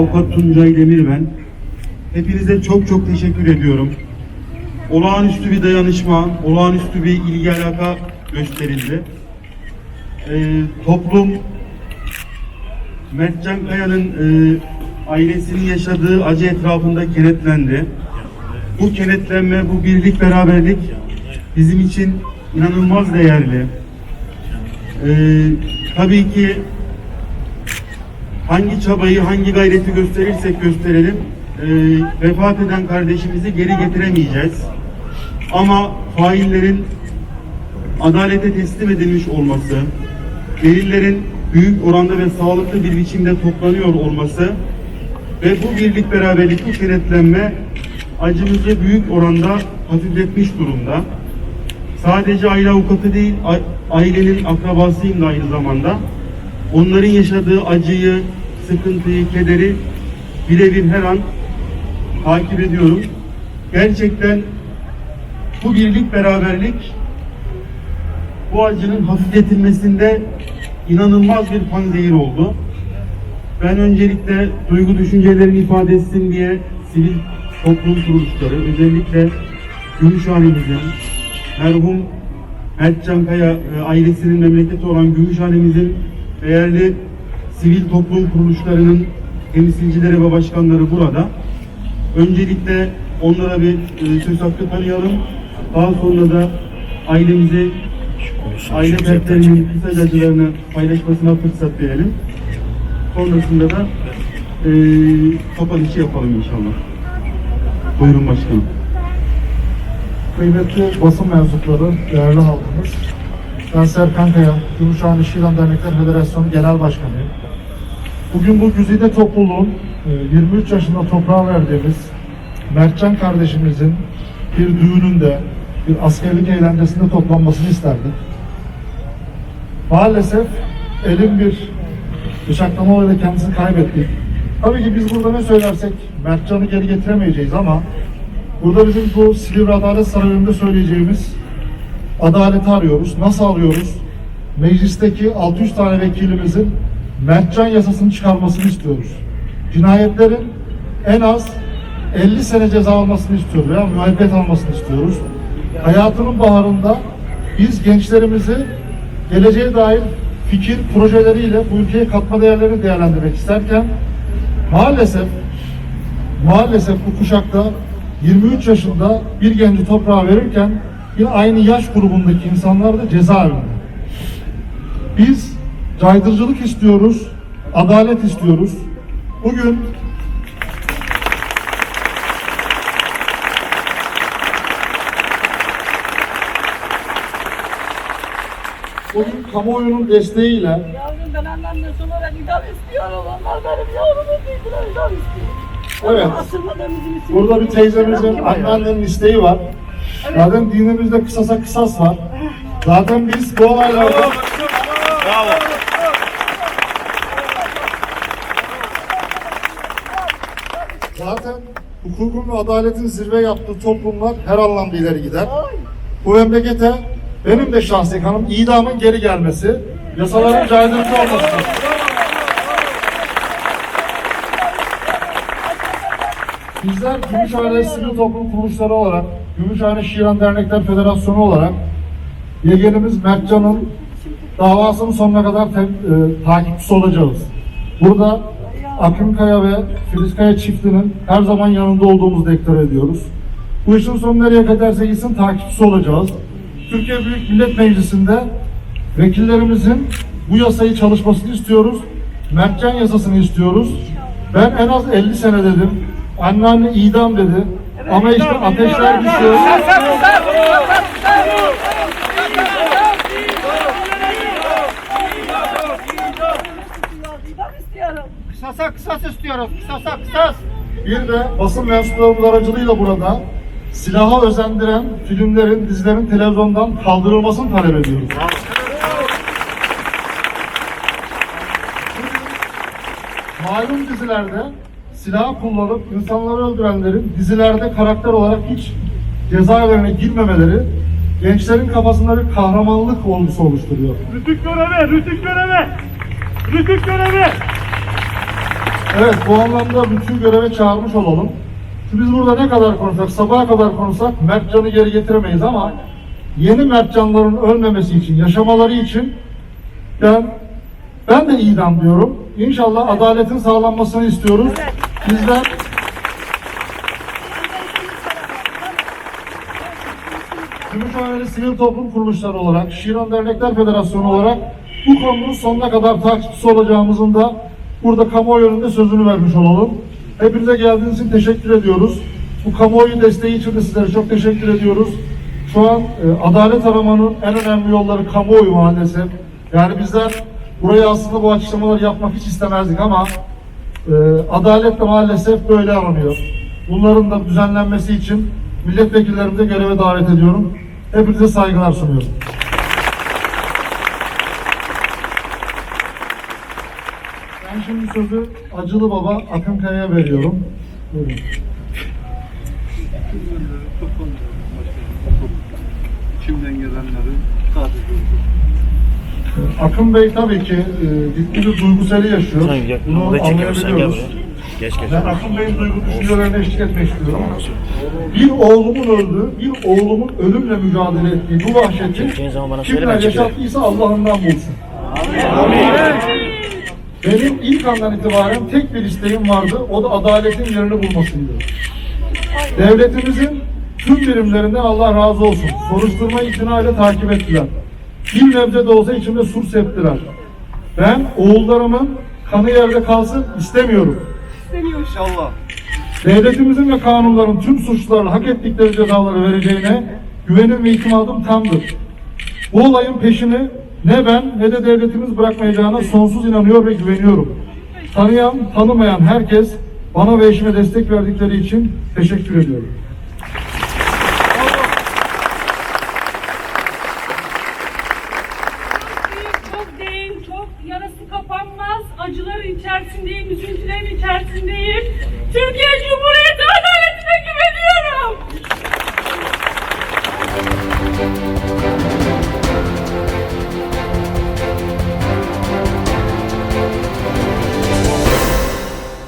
Avukat Tuncay Demir ben. Hepinize çok çok teşekkür ediyorum. Olağanüstü bir dayanışma, olağanüstü bir ilgi alaka gösterildi. Ee, toplum Mertcan Kaya'nın e, ailesinin yaşadığı acı etrafında kenetlendi. Bu kenetlenme, bu birlik, beraberlik bizim için inanılmaz değerli. Ee, tabii ki hangi çabayı, hangi gayreti gösterirsek gösterelim, e, vefat eden kardeşimizi geri getiremeyeceğiz. Ama faillerin adalete teslim edilmiş olması, delillerin büyük oranda ve sağlıklı bir biçimde toplanıyor olması ve bu birlik beraberlik, bu kenetlenme acımızı büyük oranda hafifletmiş durumda. Sadece aile avukatı değil, ailenin akrabasıyım da aynı zamanda. Onların yaşadığı acıyı, sıkıntıyı, kederi birebir her an takip ediyorum. Gerçekten bu birlik, beraberlik bu acının hafifletilmesinde inanılmaz bir panzehir oldu. Ben öncelikle duygu düşüncelerini ifade etsin diye sivil toplum kuruluşları, özellikle Gümüşhane'mizin, merhum Mertcan Kaya e, ailesinin memleketi olan Gümüşhane'mizin değerli sivil toplum kuruluşlarının temsilcileri ve başkanları burada. Öncelikle onlara bir e, söz hakkı tanıyalım. Daha sonra da ailemize, aile fertlerinin kısaca acılarını paylaşmasına fırsat verelim. Sonrasında da e, kapanışı yapalım inşallah. Buyurun başkanım. Kıymetli basın mensupları, değerli halkımız. Ben Serkan Kaya, Gümüşhane Şiran Dernekler Federasyonu Genel Başkanıyım. Bugün bu güzide topluluğun e, 23 yaşında toprağa verdiğimiz Mertcan kardeşimizin bir düğününde, bir askerlik eğlencesinde toplanmasını isterdim. Maalesef elim bir bıçaklama olayıyla kendisini kaybettik. Tabii ki biz burada ne söylersek Mertcan'ı geri getiremeyeceğiz ama Burada bizim bu Silivri Adalet Sarayı'nda söyleyeceğimiz adaleti arıyoruz. Nasıl alıyoruz? Meclisteki 600 tane vekilimizin Mertcan yasasını çıkarmasını istiyoruz. Cinayetlerin en az 50 sene ceza almasını istiyoruz veya müebbet almasını istiyoruz. Hayatının baharında biz gençlerimizi geleceğe dair fikir projeleriyle bu ülkeye katma değerlerini değerlendirmek isterken maalesef maalesef bu kuşakta 23 yaşında bir genci toprağa verirken yine aynı yaş grubundaki insanlar da cezaevinde. Biz caydırıcılık istiyoruz, adalet istiyoruz. Bugün Bugün kamuoyunun desteğiyle Yavrum ben annemden sonra idam istiyorum. Onlar benim yavrumu değildir, idam istiyorum. Evet. Asılmadığımızın için. Burada bir teyzemizin, anneannenin isteği var. Zaten dinimizde kısasa kısas var. Zaten biz bu olaylarda... Zaten hukukun ve adaletin zirve yaptığı toplumlar her anlamda ileri gider. Bu memlekete benim de şahsi kanım idamın geri gelmesi, yasaların caydırıcı olmasıdır. Bizler Gümüşhane Sivil Toplum Kuruluşları olarak, Gümüşhane Şiran Dernekler Federasyonu olarak yeğenimiz Mertcan'ın davasının sonuna kadar te- e, takipçisi olacağız. Burada Akın Kaya ve Filiz çiftinin her zaman yanında olduğumuzu deklar ediyoruz. Bu işin sonu nereye kadarsa gitsin takipçisi olacağız. Türkiye Büyük Millet Meclisi'nde vekillerimizin bu yasayı çalışmasını istiyoruz. Mertcan yasasını istiyoruz. Ben en az 50 sene dedim. Anneanne idam dedi. Ama işte ateşler düşüyor. İdam istiyorum. Kısasa kısas istiyoruz. Kısasa kısas. Bir de basın mensuplarımız aracılığıyla burada silaha özendiren filmlerin, dizilerin televizyondan kaldırılmasını talep ediyoruz. Malum dizilerde silah kullanıp insanları öldürenlerin dizilerde karakter olarak hiç cezaevlerine girmemeleri gençlerin kafasında bir kahramanlık olgusu oluşturuyor. Rütük görevi, rütük görevi. Rütük görevi. Evet bu anlamda bütün göreve çağırmış olalım. Şimdi biz burada ne kadar konuşsak, sabaha kadar konuşsak Mertcan'ı geri getiremeyiz ama yeni Mertcanların ölmemesi için, yaşamaları için ben ben de idam diyorum. İnşallah adaletin sağlanmasını istiyoruz. Bizler Gümüşhaneli Sivil Toplum Kuruluşları olarak, Şiran Dernekler Federasyonu olarak bu konunun sonuna kadar takipçisi olacağımızın da burada kamuoyu önünde sözünü vermiş olalım. Hepinize geldiğiniz için teşekkür ediyoruz. Bu kamuoyu desteği için de sizlere çok teşekkür ediyoruz. Şu an e, adalet aramanın en önemli yolları kamuoyu maalesef. Yani bizler buraya aslında bu açıklamaları yapmak hiç istemezdik ama e, adalet de maalesef böyle aranıyor. Bunların da düzenlenmesi için milletvekillerimi de göreve davet ediyorum. Hepinize saygılar sunuyorum. Ben şimdi sözü Acılı Baba Akınkaya'ya veriyorum. Buyurun. Kimden gelenleri takip Akın Bey tabii ki e, ciddi bir duyguseli yaşıyor. Sen gel. Bunu Burada çekiyorum sen gel anlayabiliyoruz. buraya. Geç geç. Ben Akın Bey'in duygu düşüncelerine eşlik etmek istiyorum. Bir oğlumun öldüğü, bir oğlumun ölümle mücadele ettiği bu vahşeti Çekeceğin zaman bana söyle, kimler ben çekerim. yaşattıysa Allah'ından bulsun. Benim ilk andan itibaren tek bir isteğim vardı, o da adaletin yerini bulmasıydı. Devletimizin tüm birimlerinden Allah razı olsun. Soruşturma itinayla takip ettiler. Bir nebze de olsa içimde sur septiler. Ben oğullarımın kanı yerde kalsın istemiyorum. İnşallah. Devletimizin ve kanunların tüm suçlularına hak ettikleri cezaları vereceğine güvenim ve itimadım tamdır. Bu olayın peşini ne ben ne de devletimiz bırakmayacağına sonsuz inanıyor ve güveniyorum. Tanıyan, tanımayan herkes bana ve eşime destek verdikleri için teşekkür ediyorum.